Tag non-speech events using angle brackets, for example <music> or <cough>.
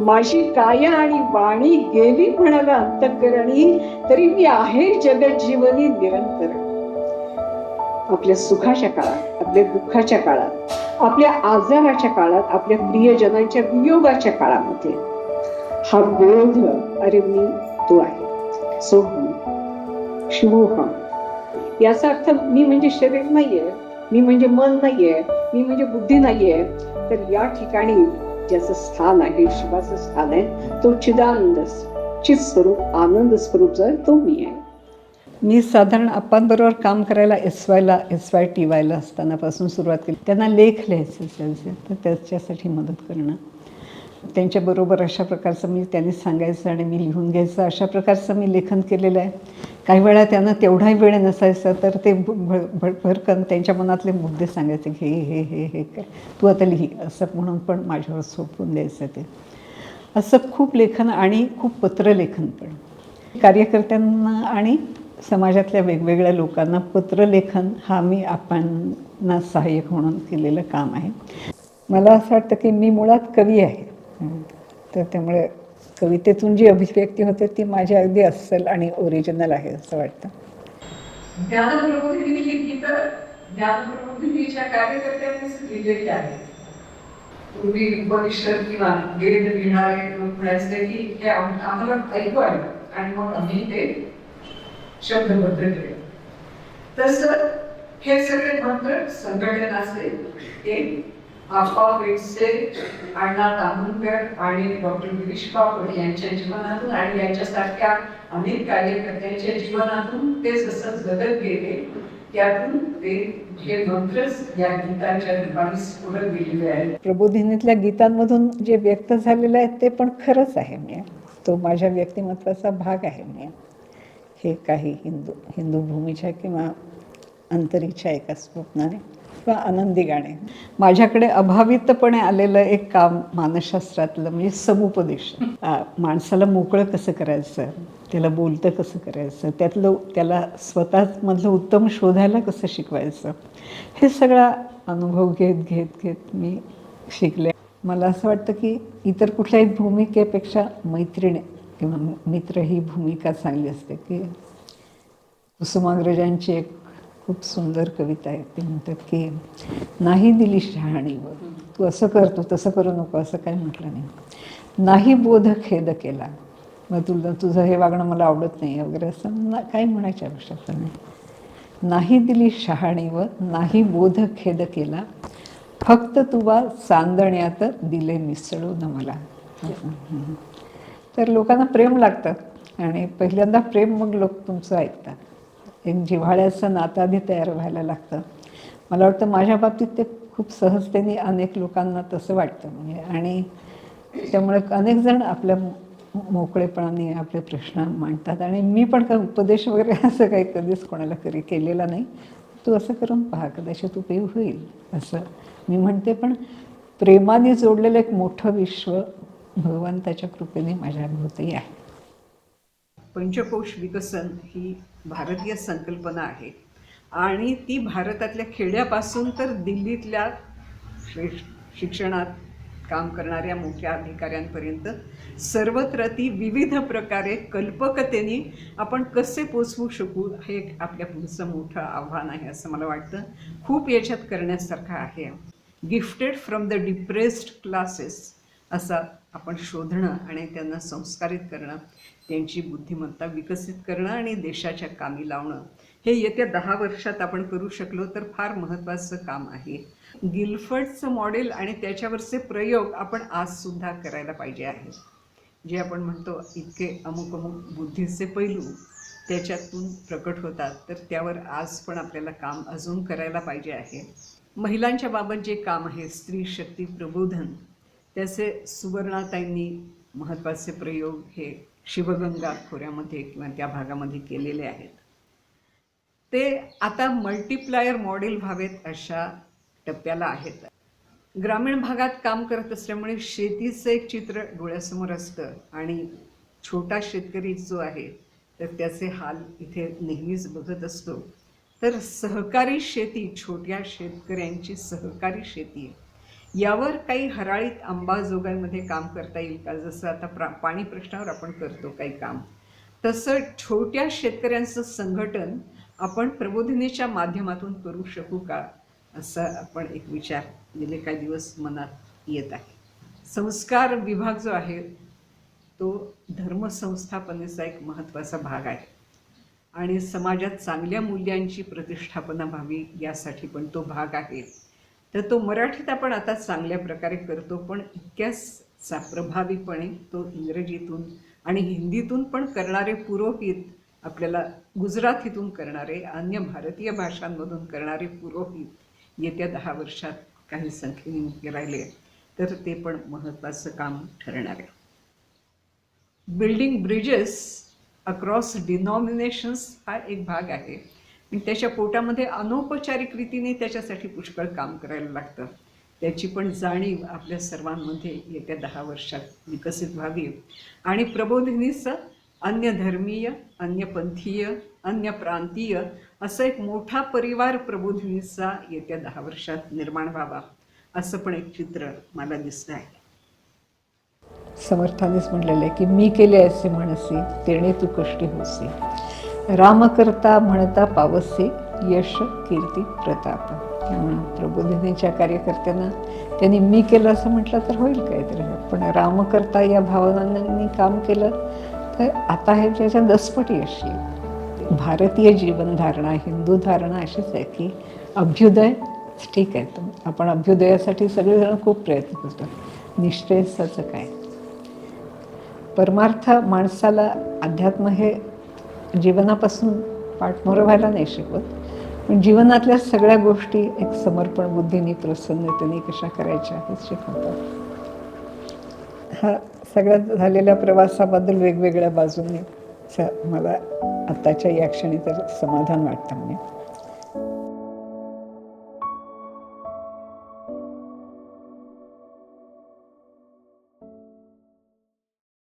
माझी काया आणि वाणी गेली म्हणाला अंतकरणी तरी मी आहे जगत जीवनी निरंतर. आपल्या सुखाच्या काळात आपल्या दुःखाच्या काळात आपल्या आजाराच्या काळात आपल्या प्रियजनांच्या वियोगाच्या काळामध्ये. हा बोध अरे मी तो आहे. सोहम हो, शिवोहम याचा अर्थ मी म्हणजे शरीर नाहीये मी म्हणजे मन नाहीये मी म्हणजे बुद्धी नाहीये. तर या ठिकाणी ज्याचं स्थान आहे शिवाचं स्थान आहे तो चिदानंद चित स्वरूप आनंद स्वरूप जो आहे तो मी आहे मी साधारण आप्पांबरोबर काम करायला एस वायला एस वाय टी वायला असतानापासून सुरुवात केली त्यांना लेख लिहायचे त्यांचे तर त्याच्यासाठी मदत करणं त्यांच्याबरोबर अशा प्रकारचं मी त्यांनी सांगायचं आणि मी लिहून घ्यायचं अशा प्रकारचं मी लेखन केलेलं आहे काही वेळा त्यांना तेवढाही वेळ नसायचा तर ते भ- भ- भरकन त्यांच्या मनातले मुद्दे सांगायचे की हे हे हे हे काय तू आता लिही असं म्हणून पण माझ्यावर सोपवून द्यायचं ते. असं खूप लेखन आणि खूप पत्रलेखन पण. कार्यकर्त्यांना आणि समाजातल्या वेगवेगळ्या लोकांना पत्रलेखन हा मी आपणना सहाय्यक म्हणून केलेलं काम आहे. मला असं वाटतं की मी मुळात कवी आहे. तर त्यामुळे कवितेतून जी अभिव्यक्ती होते ती माझी अगदी अस्सल आणि ओरिजिनल आहे असं वाटतं. ज्ञानप्रबोधिनी ही गीतं ज्ञानप्रबोधिनीच्या कार्यकर्त्यांनीच लिहिलेली आहे पूर्वी उपनिषद किंवा वेद लिहिणारे लोक म्हणायचे की हे आम्हाला ऐकू आलं आणि मग आम्ही ते शब्दबद्ध केले तसं हे सगळे मंत्र संघटनाचे एक आप्पा वेडसे अण्णा तामुणकर आणि डॉक्टर गिरीश पापड यांच्या जीवनातून आणि यांच्यासारख्या अनेक कार्यकर्त्यांच्या जीवनातून ते जसं जगत गेले त्यातून ते हे मंत्रच या गीताच्या रूपाने गेलेले आहेत. प्रबोधिनीतल्या गीतांमधून जे व्यक्त झालेलं आहे ते पण खरंच आहे मी तो माझ्या व्यक्तिमत्वाचा भाग आहे मी हे काही हिंदू हिंदू भूमीच्या किंवा अंतरीच्या एका स्वप्नाने किंवा आनंदी गाणे. माझ्याकडे अभावितपणे आलेलं एक काम मानसशास्त्रातलं म्हणजे समुपदेश माणसाला मोकळं कसं करायचं? त्याला बोलतं कसं करायचं? त्यातलं त्याला स्वतःमधलं उत्तम शोधायला कसं शिकवायचं? हे सगळा अनुभव घेत घेत घेत मी शिकले. मला असं वाटतं की इतर कुठल्याही भूमिकेपेक्षा मैत्रिणी किंवा मित्र ही भूमिका चांगली असते की कुसुमाग्रजांची एक खूप सुंदर कविता आहे ती म्हणतात की नाही दिली शहाणीवर तू असं करतो तसं करू नको असं काही म्हटलं नाही. नाही बोध खेद केला. मग तुला तुझं हे वागणं मला आवडत नाही वगैरे असं ना काही म्हणायची आवश्यकता नाही. नाही दिली शहाणीवर नाही बोध खेद केला. फक्त तुवा चांदण्यात दिले मिसळून मला. तर लोकांना प्रेम लागतं. आणि पहिल्यांदा प्रेम मग लोक तुमचं ऐकतात. एक जिव्हाळ्याचं नाताधी तयार व्हायला लागतं. मला वाटतं माझ्या बाबतीत ते खूप सहजतेने अनेक लोकांना तसं वाटतं म्हणजे. आणि त्यामुळे अनेक जण आपल्या मोकळेपणाने आपले प्रश्न मांडतात. आणि मी पण काय उपदेश वगैरे <laughs> असं काही कधीच कोणाला करी केलेला नाही. तू असं करून पहा कदाचित उपयोग होईल असं मी म्हणते. पण प्रेमाने जोडलेलं एक मोठं विश्व भगवंताच्या कृपेने माझ्या भोवती आहे. पंचकोश विकसन ही भारतीय संकल्पना आहे. आणि ती भारतातल्या खेड्यापासून तर दिल्लीतल्या शिक्षणात काम करणाऱ्या मोठ्या अधिकाऱ्यांपर्यंत सर्वत्र ती विविध प्रकारे कल्पकतेने आपण कसे पोचवू शकू हे एक आपल्या पुढचं मोठं आव्हान आहे असं मला वाटतं. खूप याच्यात करण्यासारखं आहे. Gifted from the depressed classes असा आपण शोधणं आणि त्यांना संस्कारित करणं त्यांची बुद्धिमत्ता विकसित करणं आणि देशाच्या कामी लावणं हे येत्या दहा वर्षात आपण करू शकलो तर फार महत्त्वाचं काम आहे. गिल्फर्डचं मॉडेल आणि त्याच्यावरचे प्रयोग आपण आजसुद्धा करायला पाहिजे आहे. जे आपण म्हणतो इतके अमुक अमुक बुद्धीचे पैलू त्याच्यातून प्रकट होतात तर त्यावर आज पण आपल्याला काम अजून करायला पाहिजे आहे. महिलांच्या बाबत जे काम आहे स्त्री शक्ती प्रबोधन त्याचे सुवर्णाताईंनी महत्त्वाचे प्रयोग हे शिवगंगा खोऱ्यामध्ये किंवा त्या भागामध्ये केलेले आहेत. ते आता मल्टिप्लायर मॉडेल व्हावेत अशा टप्प्याला आहेत. ग्रामीण भागात काम करत असल्यामुळे शेतीचं एक चित्र डोळ्यासमोर असतं आणि छोटा शेतकरी जो आहे तर त्याचे हाल इथे नेहमीच बघत असतो. तर सहकारी शेती छोट्या शेतकऱ्यांची सहकारी शेती यावर काही हराळीत अंबाजोगाईमध्ये काम करता येईल का? जसं आता प्रा पाणी प्रश्नावर आपण करतो काही काम. तसं छोट्या शेतकऱ्यांचं संघटन आपण प्रबोधिनीच्या माध्यमातून करू शकू का? असा आपण एक विचार गेले काही दिवस मनात येत आहे. संस्कार विभाग जो आहे तो धर्मसंस्थापनेचा एक महत्त्वाचा भाग आहे. आणि समाजात चांगल्या मूल्यांची प्रतिष्ठापना व्हावी यासाठी पण तो भाग आहे. तर तो मराठीत आपण आता चांगल्या प्रकारे करतो पण इतक्याच सा प्रभावीपणे तो इंग्रजीतून आणि हिंदीतून पण करणारे पुरोहित आपल्याला गुजरातीतून करणारे अन्य भारतीय भाषांमधून करणारे पुरोहित येत्या दहा वर्षात काही संख्येने उभे राहिले तर ते पण महत्त्वाचं काम ठरणार आहे. बिल्डिंग ब्रिजेस अक्रॉस डिनॉमिनेशन्स हा एक भाग आहे. त्याच्या पोटामध्ये अनौपचारिक रीतीने त्याच्यासाठी पुष्कळ काम करायला लागतं. त्याची पण जाणीव आपल्या सर्वांमध्ये येत्या दहा वर्षात विकसित व्हावी. आणि प्रबोधिनीचं अन्य धर्मीय अन्य पंथीय अन्य प्रांतीय असं एक मोठा परिवार प्रबोधिनीचा येत्या दहा वर्षात निर्माण व्हावा असं पण एक चित्र मला दिसतं आहे समर्थानेच म्हणलेलं आहे की मी केले असे म्हणसी तेणे तू कष्टी होसी. रामकर्ता म्हणता पावसे यश कीर्ती प्रताप. त्यामुळं प्रबोधिनीच्या कार्यकर्त्यांना त्यांनी मी केलं असं म्हटलं तर होईल काहीतरी. पण रामकर्ता या भावनांनी काम केलं तर आता हे त्याच्या दसपट यश येईल. भारतीय जीवनधारणा हिंदू धारणा अशीच आहे की अभ्युदय ठीक आहे. तर आपण अभ्युदयासाठी सगळेजण खूप प्रयत्न करतो. निश्चयसाचं काय? परमार्थ माणसाला अध्यात्म हे जीवनापासून पाठमोरं व्हायला नाही शिकवत पण जीवनातल्या सगळ्या गोष्टी एक समर्पण बुद्धीने प्रसन्नतेने कशा करायच्या हेच शिकवतात. हा सगळ्यात झालेल्या प्रवासाबद्दल वेगवेगळ्या बाजूने मला आत्ताच्या या क्षणी तर समाधान वाटतं म्हणजे.